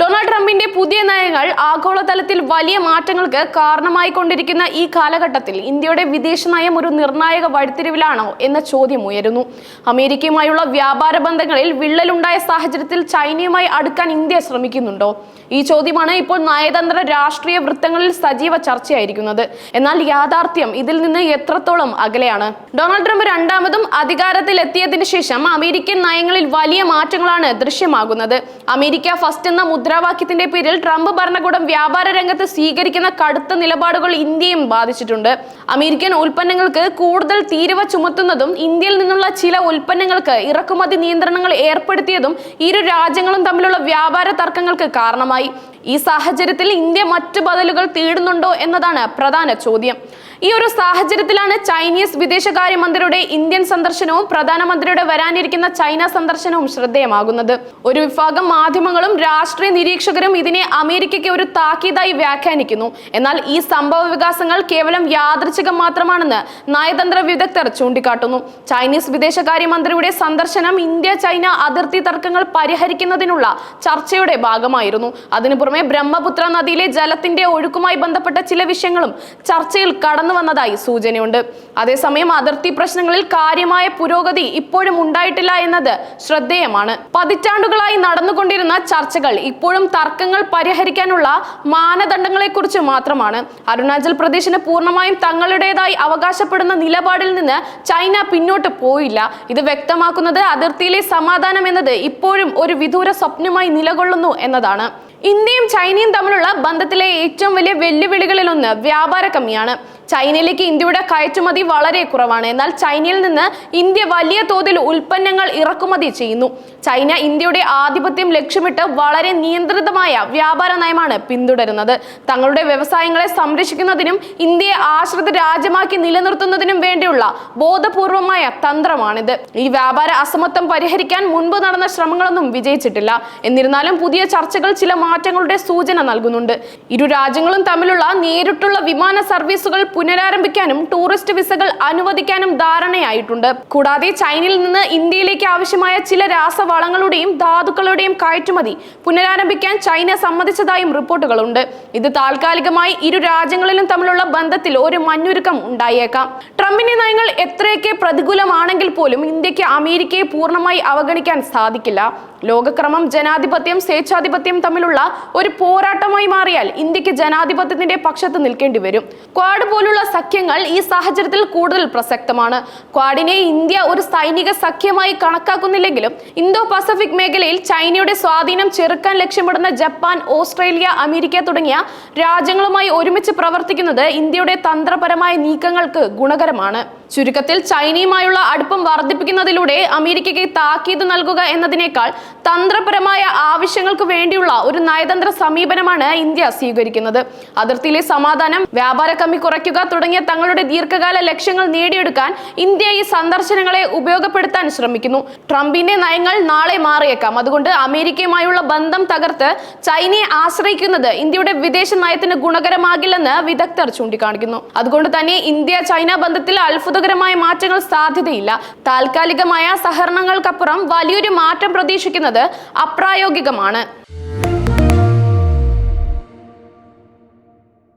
Donald ട്രംപിന്റെ പുതിയ നയങ്ങൾ ആഗോളതലത്തിൽ വലിയ മാറ്റങ്ങൾക്ക് കാരണമായി കൊണ്ടിരിക്കുന്ന ഈ കാലഘട്ടത്തിൽ ഇന്ത്യയുടെ വിദേശ നയം ഒരു നിർണായക വഴിത്തിരിവിലാണോ എന്ന ചോദ്യം ഉയരുന്നു. അമേരിക്കയുമായുള്ള വ്യാപാര ബന്ധങ്ങളിൽ വിള്ളലുണ്ടായ സാഹചര്യത്തിൽ ചൈനയുമായി അടുക്കാൻ ഇന്ത്യ ശ്രമിക്കുന്നുണ്ടോ? ഈ ചോദ്യമാണ് ഇപ്പോൾ നയതന്ത്ര രാഷ്ട്രീയ വൃത്തങ്ങളിൽ സജീവ ചർച്ചയായിരിക്കുന്നത്. എന്നാൽ യാഥാർത്ഥ്യം ഇതിൽ നിന്ന് എത്രത്തോളം അകലെയാണ്? ഡൊണാൾഡ് ട്രംപ് രണ്ടാമതും അധികാരത്തിൽ എത്തിയതിനു ശേഷം അമേരിക്കൻ നയങ്ങളിൽ വലിയ മാറ്റങ്ങളാണ് ദൃശ്യമാകുന്നത്. അമേരിക്ക ഫസ്റ്റ് എന്ന മുദ്രാവാക്യത്തിന്റെ പേരിൽ ട്രംപ് ഭരണകൂടം വ്യാപാര രംഗത്ത് സ്വീകരിക്കുന്ന കടുത്ത നിലപാടുകൾ ഇന്ത്യയും ബാധിച്ചിട്ടുണ്ട്. അമേരിക്കൻ ഉൽപ്പന്നങ്ങൾക്ക് കൂടുതൽ തീരുവ ചുമത്തുന്നതും ഇന്ത്യയിൽ നിന്നുള്ള ചില ഉൽപ്പന്നങ്ങൾക്ക് ഇറക്കുമതി നിയന്ത്രണങ്ങൾ ഏർപ്പെടുത്തിയതും ഇരു രാജ്യങ്ങളും തമ്മിലുള്ള വ്യാപാര തർക്കങ്ങൾക്ക് കാരണമായി. ഈ സാഹചര്യത്തിൽ ഇന്ത്യ മറ്റു ബദലുകൾ തേടുന്നുണ്ടോ എന്നതാണ് പ്രധാന ചോദ്യം. ഈ ഒരു സാഹചര്യത്തിലാണ് ചൈനീസ് വിദേശകാര്യമന്ത്രിയുടെ ഇന്ത്യൻ സന്ദർശനവും പ്രധാനമന്ത്രിയുടെ വരാനിരിക്കുന്ന ചൈന സന്ദർശനവും ശ്രദ്ധേയമാകുന്നത്. ഒരു വിഭാഗം മാധ്യമങ്ങളും രാഷ്ട്രീയ നിരീക്ഷകരും ഇതിനെ അമേരിക്കയ്ക്ക് ഒരു താക്കീതായി വ്യാഖ്യാനിക്കുന്നു. എന്നാൽ ഈ സംഭവ വികാസങ്ങൾ കേവലം യാദൃച്ഛികം മാത്രമാണെന്ന് നയതന്ത്ര വിദഗ്ധർ ചൂണ്ടിക്കാട്ടുന്നു. ചൈനീസ് വിദേശകാര്യമന്ത്രിയുടെ സന്ദർശനം ഇന്ത്യ ചൈന അതിർത്തി തർക്കങ്ങൾ പരിഹരിക്കുന്നതിനുള്ള ചർച്ചയുടെ ഭാഗമായിരുന്നു. അതിനു പുറമെ ബ്രഹ്മപുത്ര നദിയിലെ ജലത്തിന്റെ ഒഴുക്കുമായി ബന്ധപ്പെട്ട ചില വിഷയങ്ങളും ചർച്ചയിൽ കടന്നു വന്നതായി സൂചനയുണ്ട്. അതേസമയം അതിർത്തി പ്രശ്നങ്ങളിൽ കാര്യമായ പുരോഗതി ഇപ്പോഴും ഉണ്ടായിട്ടില്ല എന്നത് ശ്രദ്ധേയമാണ്. പതിറ്റാണ്ടുകളായി നടന്നുകൊണ്ടിരുന്ന ചർച്ചകൾ ഇപ്പോഴും തർക്കങ്ങൾ പരിഹരിക്കാനുള്ള മാനദണ്ഡങ്ങളെക്കുറിച്ച് മാത്രമാണ്. അരുണാചൽ പ്രദേശിന് പൂർണമായും തങ്ങളുടേതായി അവകാശപ്പെടുന്ന നിലപാടിൽ നിന്ന് ചൈന പിന്നോട്ട് പോയില്ല. ഇത് വ്യക്തമാക്കുന്നത് അതിർത്തിയിലെ സമാധാനം എന്നത് ഇപ്പോഴും ഒരു വിദൂര സ്വപ്നമായി നിലകൊള്ളുന്നു എന്നതാണ്. ഇന്ത്യയും ചൈനയും തമ്മിലുള്ള ബന്ധത്തിലെ ഏറ്റവും വലിയ വെല്ലുവിളികളിലൊന്ന് വ്യാപാര കമ്മിയാണ് ചൈനയിലേക്ക് ഇന്ത്യയുടെ കയറ്റുമതി വളരെ കുറവാണ്. എന്നാൽ ചൈനയിൽ നിന്ന് ഇന്ത്യ വലിയ തോതിൽ ഉൽപ്പന്നങ്ങൾ ഇറക്കുമതി ചെയ്യുന്നു. ചൈന ഇന്ത്യയുടെ ആധിപത്യം ലക്ഷ്യമിട്ട് വളരെ നിയന്ത്രിതമായ വ്യാപാര നയമാണ് പിന്തുടരുന്നത്. തങ്ങളുടെ വ്യവസായങ്ങളെ സംരക്ഷിക്കുന്നതിനും ഇന്ത്യയെ ആശ്രിത രാജ്യമാക്കി നിലനിർത്തുന്നതിനും വേണ്ടിയുള്ള ബോധപൂർവമായ തന്ത്രമാണിത്. ഈ വ്യാപാര അസമത്വം പരിഹരിക്കാൻ മുൻപ് നടന്ന ശ്രമങ്ങളൊന്നും വിജയിച്ചിട്ടില്ല. എന്നിരുന്നാലും പുതിയ ചർച്ചകൾ ചില മാറ്റങ്ങളുടെ സൂചന നൽകുന്നുണ്ട്. ഇരു രാജ്യങ്ങളും തമ്മിലുള്ള നേരിട്ടുള്ള വിമാന സർവീസുകൾ പുനരാരംഭിക്കാനും ടൂറിസ്റ്റ് വിസകൾ അനുവദിക്കാനും ധാരണയായിട്ടുണ്ട്. കൂടാതെ ചൈനയിൽ നിന്ന് ഇന്ത്യയിലേക്ക് ആവശ്യമായ ചില രാസവളങ്ങളുടെയും ധാതുക്കളുടെയും കയറ്റുമതി പുനരാരംഭിക്കാൻ ചൈന സമ്മതിച്ചതായും റിപ്പോർട്ടുകളുണ്ട്. ഇത് താൽക്കാലികമായി ഇരു രാജ്യങ്ങളിലും തമ്മിലുള്ള ബന്ധത്തിൽ ഒരു മഞ്ഞുരുക്കം ഉണ്ടായേക്കാം. ട്രംപിന്റെ നയങ്ങൾ എത്രയൊക്കെ പ്രതികൂലമാണെങ്കിൽ പോലും ഇന്ത്യയ്ക്ക് അമേരിക്കയെ പൂർണമായി അവഗണിക്കാൻ സാധിക്കില്ല. ലോകക്രമം ജനാധിപത്യം സ്വേച്ഛാധിപത്യം തമ്മിലുള്ള ഒരു പോരാട്ടമായി മാറിയാൽ ഇന്ത്യയ്ക്ക് ജനാധിപത്യത്തിന്റെ പക്ഷത്ത് നിൽക്കേണ്ടി വരും. ക്വാഡ് പോലുള്ള സഖ്യങ്ങൾ ഈ സാഹചര്യത്തിൽ കൂടുതൽ പ്രസക്തമാണ്. ക്വാഡിനെ ഇന്ത്യ ഒരു സൈനിക സഖ്യമായി കണക്കാക്കുന്നില്ലെങ്കിലും ഇന്തോ പസഫിക് മേഖലയിൽ ചൈനയുടെ സ്വാധീനം ചെറുക്കാൻ ലക്ഷ്യമിടുന്ന ജപ്പാൻ ഓസ്ട്രേലിയ അമേരിക്ക തുടങ്ങിയ രാജ്യങ്ങളുമായി ഒരുമിച്ച് പ്രവർത്തിക്കുന്നത് ഇന്ത്യയുടെ തന്ത്രപരമായ നീക്കങ്ങൾക്ക് ഗുണകരമാണ്. ചുരുക്കത്തിൽ ചൈനയുമായുള്ള അടുപ്പം വർദ്ധിപ്പിക്കുന്നതിലൂടെ അമേരിക്കയ്ക്ക് താക്കീത് നൽകുക എന്നതിനേക്കാൾ തന്ത്രപരമായ ആവശ്യങ്ങൾക്ക് വേണ്ടിയുള്ള ഒരു നയതന്ത്ര സമീപനമാണ് ഇന്ത്യ സ്വീകരിക്കുന്നത്. അതിർത്തിയിലെ സമാധാനം വ്യാപാര കമ്മി കുറയ്ക്കുക തുടങ്ങിയ തങ്ങളുടെ ദീർഘകാല ലക്ഷ്യങ്ങൾ നേടിയെടുക്കാൻ ഇന്ത്യ ഈ സന്ദർശനങ്ങളെ ഉപയോഗപ്പെടുത്താൻ ശ്രമിക്കുന്നു. ട്രംപിന്റെ നയങ്ങൾ നാളെ മാറിയേക്കാം. അതുകൊണ്ട് അമേരിക്കയുമായുള്ള ബന്ധം തകർത്ത് ചൈനയെ ആശ്രയിക്കുന്നത് ഇന്ത്യയുടെ വിദേശ നയത്തിന് ഗുണകരമാകില്ലെന്ന് വിദഗ്ധർ ചൂണ്ടിക്കാണിക്കുന്നു. അതുകൊണ്ട് തന്നെ ഇന്ത്യ ചൈന ബന്ധത്തിൽ അത്ഭുതകരമായ മാറ്റങ്ങൾ സാധ്യതയില്ല. താൽക്കാലികമായ സഹകരണങ്ങൾക്കപ്പുറം വലിയൊരു മാറ്റം പ്രതീക്ഷിക്കുന്നത് അപ്രായോഗികമാണ്.